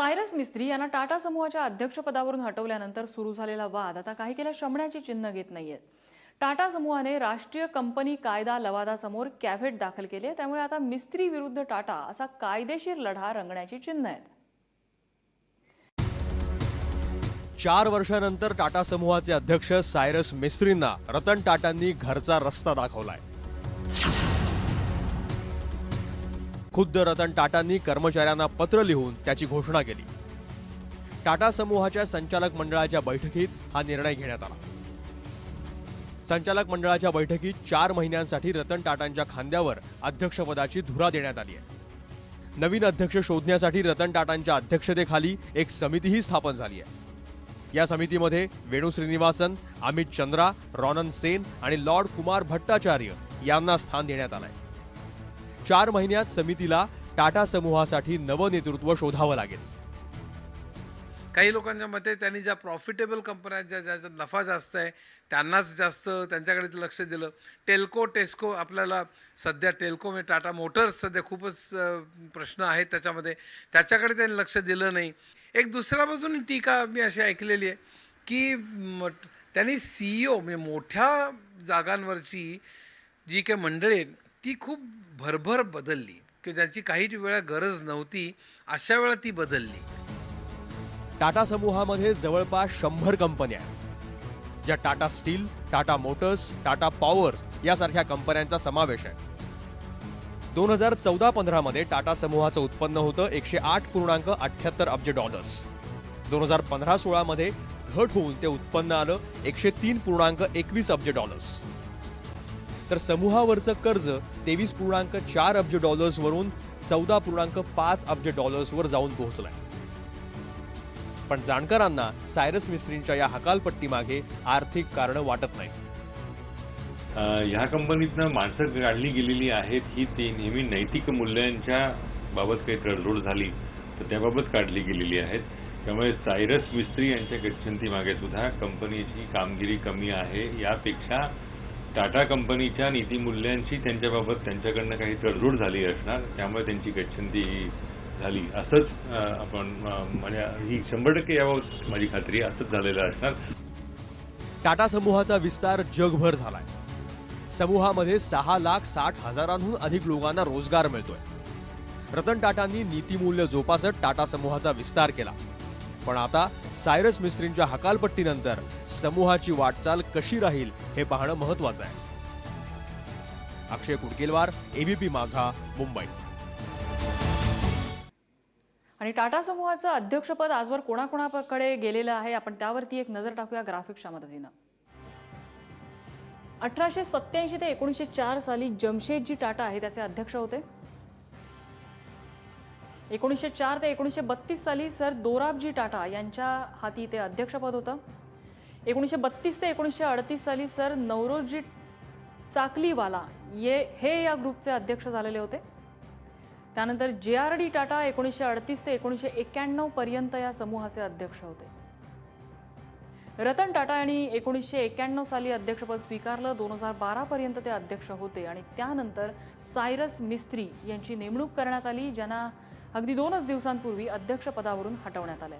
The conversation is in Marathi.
सायरस मिस्त्री यांना टाटा समूहाच्या अध्यक्षपदावरून हटवल्यानंतर सुरू झालेला वाद आता काही केल्या शमण्याची चिन्ह घेत नाहीयेत. टाटा समूहाने राष्ट्रीय कंपनी कायदा लवादासमोर कॅव्हेट दाखल केले त्यामुळे आता मिस्त्री विरुद्ध टाटा असा कायदेशीर लढा रंगण्याची चिन्ह आहेत. चार वर्षानंतर टाटा समूहाचे अध्यक्ष सायरस मिस्त्रींना रतन टाटांनी घरचा रस्ता दाखवलाय. खुद्द रतन टाटांनी कर्मचाऱ्यांना पत्र लिहून त्याची घोषणा केली. टाटा समूहाच्या संचालक मंडळाच्या बैठकीत हा निर्णय घेण्यात आला. संचालक मंडळाच्या बैठकीत चार महिन्यांसाठी रतन टाटांच्या खांद्यावर अध्यक्षपदाची धुरा देण्यात आली आहे. नवीन अध्यक्ष शोधण्यासाठी रतन टाटांच्या अध्यक्षतेखाली एक समितीही स्थापन झाली आहे. या समितीमध्ये वेणू श्रीनिवासन अमित चंद्रा रॉनन सेन आणि लॉर्ड कुमार भट्टाचार्य यांना स्थान देण्यात आलंय. चार महिन्यात समितीला टाटा समूहासाठी नवं नेतृत्व शोधावं लागेल. काही लोकांच्या मते त्यांनी ज्या प्रॉफिटेबल कंपन्या ज्या ज्याचा नफा जास्त आहे त्यांनाच जास्त त्यांच्याकडे लक्ष दिलं. टेल्को टेस्को आपल्याला सध्या टेल्को म्हणजे टाटा मोटर्स सध्या खूपच प्रश्न आहेत त्याच्यामध्ये. त्याच्याकडे त्यांनी लक्ष दिलं नाही. एक दुसऱ्या टीका मी अशी ऐकलेली आहे की त्यांनी सी ई ओ म्हणजे मोठ्या जागांवरची जी काही मंडळी आहेत ती खूप भरभर बदलली. की ज्याची काही वेळा गरज नव्हती अशा वेळा ती बदलली. टाटा समूहामध्ये जवळपास शंभर कंपन्या आहेत. ज्या Tata steel Tata motors Tata power यासारख्या कंपन्यांचा समावेश आहे. दोन हजार चौदा पंधरामध्ये टाटा समूहाचं उत्पन्न होतं एकशे आठ पूर्णांक अठ्ठ्याहत्तर अब्ज डॉलर्स दोन हजार पंधरा सोळामध्ये घट होऊन ते उत्पन्न आलं एकशे तीन पूर्णांक एकवीस अब्ज डॉलर्स तर समूहावरचं कर्ज तेवीस पूर्णांक चार अब्ज डॉलर्सवरून चौदा पूर्णांक पाच अब्ज डॉलर्सवर जाऊन पोहोचलंय. पण जाणकारांना सायरस मिस्त्रींच्या या हकालपट्टीमागे आर्थिक कारण वाटत नाही ह्या कंपनीतनं माणसं काढली गेलेली आहेत ही ती नेहमी नैतिक मूल्यांच्या बाबत काही तडजोड झाली तर त्याबाबत काढली गेलेली आहेत. त्यामुळे सायरस मिस्त्री यांच्या गच्छंती मागे सुद्धा कंपनीची कामगिरी कमी आहे. यापेक्षा टाटा कंपनीच्या नीतिमूल्यांची त्यांच्याबाबत त्यांच्याकडनं काही तडजोड झाली असणार त्यामुळे त्यांची गच्छंती झाली. असंच आपण म्हणजे ही शंभर टक्के याबाबत माझी खात्री असंच झालेलं असणार. टाटा समूहाचा विस्तार जगभर झालाय. समूहामध्ये सहा लाख साठ हजारांहून अधिक लोकांना रोजगार मिळतोय. रतन टाटांनी नीतिमूल्य जोपासत टाटा समूहाचा विस्तार केला. पण आता सायरस मिस्त्रींच्या हकालपट्टीनंतर समूहाची वाटचाल कशी राहील हे पाहणं महत्वाचं आहे. अक्षय कुडकेलवार एबीपी माझा मुंबई. आणि टाटा समूहाचं अध्यक्षपद आजवर कोणाकोणाकडे गेलेलं आहे? आपण त्यावरती एक नजर टाकूया ग्राफिक्सच्या मदतीनं. अठराशे सत्याऐंशी ते एकोणीसशे चार साली जमशेदजी टाटा आहे त्याचे अध्यक्ष होते. एकोणीसशे चार ते एकोणीसशे बत्तीस साली सर दोराबजी टाटा यांच्या हाती ते अध्यक्षपद होतं. एकोणीसशे बत्तीस ते एकोणीसशे अडतीस साली सर नवरोजी साकलीवाला ये हे या ग्रुपचे अध्यक्ष झालेले होते. त्यानंतर जे आर डी टाटा एकोणीसशे अडतीस ते एकोणीसशे एक्क्याण्णव पर्यंत या समूहाचे अध्यक्ष होते. रतन टाटा यांनी एकोणीसशे एक्क्याण्णव साली अध्यक्षपद स्वीकारलं. दोन हजार बारापर्यंत ते अध्यक्ष होते आणि त्यानंतर सायरस मिस्त्री यांची नेमणूक करण्यात आली ज्यांना अगदी दोनच दिवसांपूर्वी अध्यक्षपदावरून हटवण्यात आलंय.